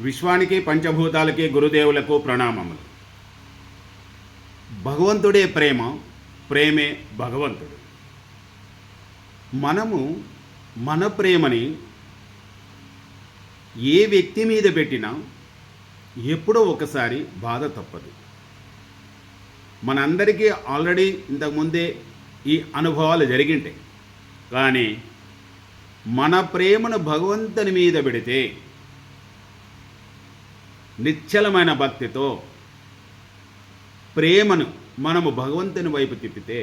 విశ్వానికి పంచభూతాలకి గురుదేవులకు ప్రణామములు. భగవంతుడే ప్రేమ ప్రేమే భగవంతుడు. మనము మన ప్రేమని ఏ వ్యక్తి మీద పెట్టినా ఎప్పుడో ఒకసారి బాధ తప్పదు. మనందరికీ ఆల్రెడీ ఇంతకుముందే ఈ అనుభవాలు జరిగింటాయి. కానీ మన ప్రేమను భగవంతుని మీద పెడితే నిశ్చలమైన భక్తితో ప్రేమను మనము భగవంతుని వైపు తిప్పితే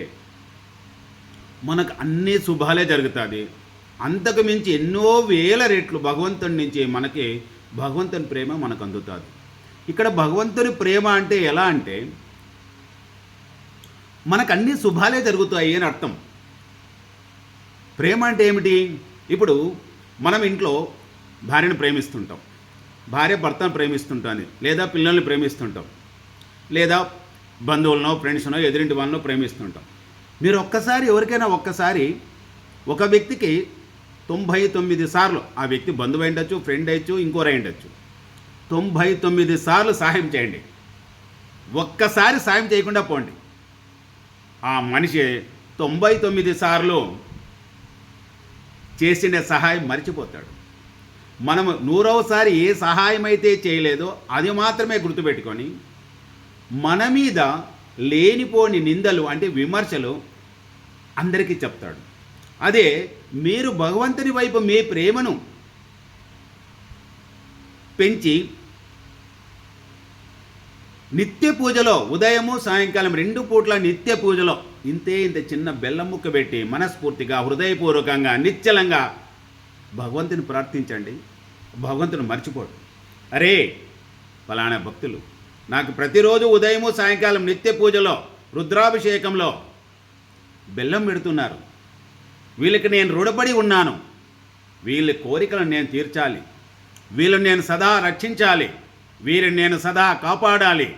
మనకు అన్ని శుభాలే జరుగుతుంది అంతకు మించి ఎన్నో వేల రెట్లు భగవంతుడి నుంచి మనకి భగవంతుని ప్రేమ మనకు అందుతుంది. ఇక్కడ భగవంతుని ప్రేమ అంటే ఎలా అంటే మనకు అన్ని శుభాలే జరుగుతాయి అని అర్థం. ప్రేమ అంటే ఏమిటి? ఇప్పుడు మనం ఇంట్లో భార్యను ప్రేమిస్తుంటాం. భార్య భర్తను ప్రేమిస్తుంటుంది లేదా పిల్లల్ని ప్రేమిస్తుంటాం లేదా బంధువులనో ఫ్రెండ్స్నో ఎదురింటి వాళ్ళనో ప్రేమిస్తుంటాం. మీరు ఒక్కసారి ఎవరికైనా ఒక్కసారి ఒక వ్యక్తికి తొంభై తొమ్మిది సార్లు ఆ వ్యక్తి బంధువు అయిండొచ్చు ఫ్రెండ్ అయ్యచ్చు ఇంకోరు అయిండొచ్చు తొంభై తొమ్మిది సార్లు సహాయం చేయండి. ఒక్కసారి సాయం చేయకుండా పోండి. ఆ మనిషి తొంభై తొమ్మిది సార్లు చేసిన సహాయం మర్చిపోతాడు. మనము నూరవసారి ఏ సహాయం అయితే చేయలేదో అది మాత్రమే గుర్తుపెట్టుకొని మన మీద లేనిపోని నిందలు అంటే విమర్శలు అందరికీ చెప్తాడు. అదే మీరు భగవంతుని వైపు మీ ప్రేమను పెంచి నిత్య పూజలో ఉదయము సాయంకాలం రెండు పూట్ల నిత్య పూజలో ఇంతే ఇంత చిన్న బెల్లం ముక్క పెట్టి మనస్ఫూర్తిగా హృదయపూర్వకంగా నిశ్చలంగా భగవంతుని ప్రార్థించండి. భగవంతుని మర్చిపోడు. అరే ఫలానా భక్తులు నాకు ప్రతిరోజు ఉదయము సాయంకాలం నిత్య పూజలో రుద్రాభిషేకంలో బెల్లం పెడుతున్నారు. వీళ్ళకి నేను రుణపడి ఉన్నాను. వీళ్ళ కోరికలను నేను తీర్చాలి. వీళ్ళని నేను సదా రక్షించాలి. వీరిని నేను సదా కాపాడాలి.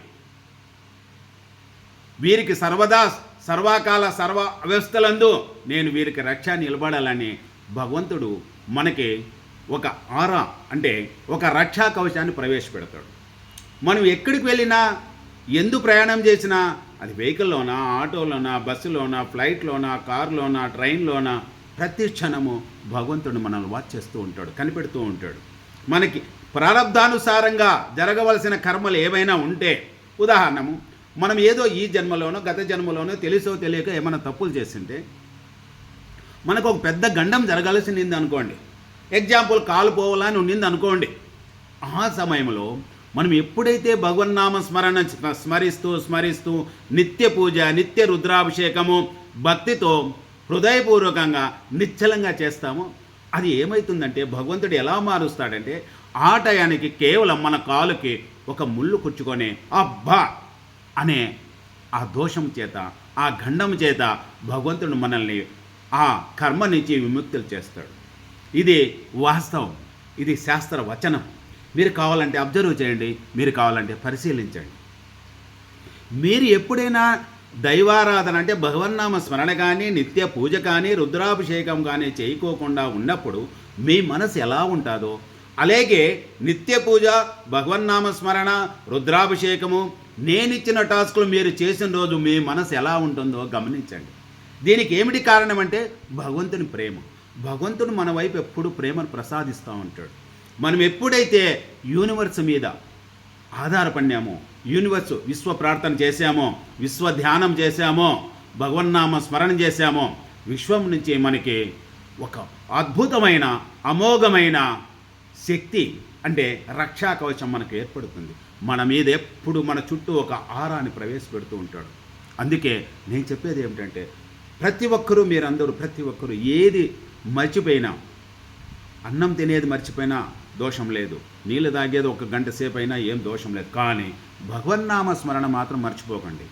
వీరికి సర్వదా సర్వకాల సర్వ వ్యవస్థలందు నేను వీరికి రక్ష నిలబడాలని భగవంతుడు మనకి ఒక ఆరా అంటే ఒక రక్షా కవచాన్ని ప్రవేశపెడతాడు. మనం ఎక్కడికి వెళ్ళినా ఎందు ప్రయాణం చేసినా అది వెహికల్లోనా ఆటోలోనా బస్సులోనా ఫ్లైట్లోనా కారులోనా ట్రైన్లోనా ప్రతి క్షణము భగవంతుడు మనల్ని వాచ్ చేస్తూ ఉంటాడు కనిపెడుతూ ఉంటాడు. మనకి ప్రారంధానుసారంగా జరగవలసిన కర్మలు ఏవైనా ఉంటే ఉదాహరణము మనం ఏదో ఈ జన్మలోనో గత జన్మలోనో తెలుసో తెలియక ఏమైనా తప్పులు చేస్తుంటే మనకు ఒక పెద్ద గండం జరగాల్సింది అనుకోండి ఎగ్జాంపుల్ కాలు పోవాలని ఉండింది అనుకోండి ఆ సమయంలో మనం ఎప్పుడైతే భగవన్నామ స్మరణ స్మరిస్తూ స్మరిస్తూ నిత్య పూజ నిత్య రుద్రాభిషేకము భక్తితో హృదయపూర్వకంగా నిశ్చలంగా చేస్తామో అది ఏమవుతుందంటే భగవంతుడు ఎలా మారుస్తాడంటే ఆ టయానికి కేవలం మన కాలుకి ఒక ముళ్ళు కుచ్చుకొని అబ్బా అనే ఆ దోషం చేత ఆ గండం చేత భగవంతుడు మనల్ని ఆ కర్మ నుంచి విముక్తులు చేస్తాడు. ఇది వాస్తవం. ఇది శాస్త్ర వచనం. మీరు కావాలంటే అబ్జర్వ్ చేయండి మీరు కావాలంటే పరిశీలించండి. మీరు ఎప్పుడైనా దైవారాధన అంటే భగవన్నామ స్మరణ కానీ నిత్య పూజ కానీ రుద్రాభిషేకం కానీ చేయకోకుండా ఉన్నప్పుడు మీ మనసు ఎలా ఉంటుందో అలాగే నిత్య పూజ భగవన్నామ స్మరణ రుద్రాభిషేకము నేనిచ్చిన టాస్కులు మీరు చేసిన రోజు మీ మనసు ఎలా ఉంటుందో గమనించండి. దీనికి ఏమిటి కారణం అంటే భగవంతుని ప్రేమ. భగవంతుడు మన వైపు ఎప్పుడు ప్రేమను ప్రసాదిస్తూ ఉంటాడు. మనం ఎప్పుడైతే యూనివర్స్ మీద ఆధారపడినామో యూనివర్స్ విశ్వ ప్రార్థన చేశామో విశ్వ ధ్యానం చేశామో భగవన్నామ స్మరణ చేశామో విశ్వం నుంచి మనకి ఒక అద్భుతమైన అమోఘమైన శక్తి అంటే రక్షా కవచం మనకు ఏర్పడుతుంది. మన మీద ఎప్పుడు మన చుట్టూ ఒక ఆరాన్ని ప్రవేశపెడుతూ ఉంటాడు. అందుకే నేను చెప్పేది ఏమిటంటే ప్రతి ఒక్కరూ మీరందరూ ప్రతి ఒక్కరూ ఏది మర్చిపోయినా అన్నం తినేది మర్చిపోయినా దోషం లేదు. నీళ్ళు తాగేది ఒక గంట సేపు అయినా ఏం దోషం లేదు. కానీ భగవన్నామ స్మరణ మాత్రం మర్చిపోకండి.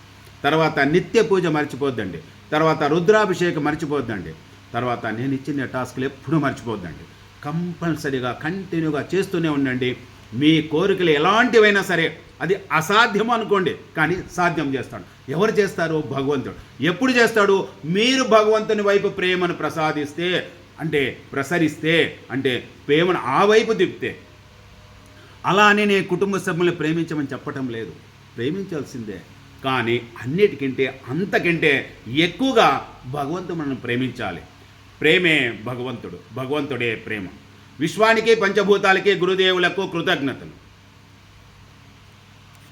తర్వాత నిత్య పూజ మర్చిపోద్దండి. తర్వాత రుద్రాభిషేకం మర్చిపోద్దండి. తర్వాత నేను ఇచ్చిన టాస్క్లు ఎప్పుడూ మర్చిపోద్దండి. కంపల్సరీగా కంటిన్యూగా చేస్తూనే ఉండండి. మీ కోరికలు ఎలాంటివైనా సరే అది అసాధ్యం అనుకోండి కానీ సాధ్యం చేస్తాడు. ఎవరు చేస్తారు? భగవంతుడు. ఎప్పుడు చేస్తాడు? మీరు భగవంతుని వైపు ప్రేమను ప్రసాదిస్తే అంటే ప్రసరిస్తే అంటే ప్రేమను ఆ వైపు తిప్పితే. అలా అని నేను కుటుంబ సభ్యుల్ని ప్రేమించమని చెప్పటం లేదు. ప్రేమించాల్సిందే. కానీ అన్నిటికంటే అంతకంటే ఎక్కువగా భగవంతుడు మనం ప్రేమించాలి. ప్రేమే భగవంతుడు. భగవంతుడే ప్రేమ. విశ్వానికి పంచభూతాలకి గురుదేవులకు కృతజ్ఞతలు.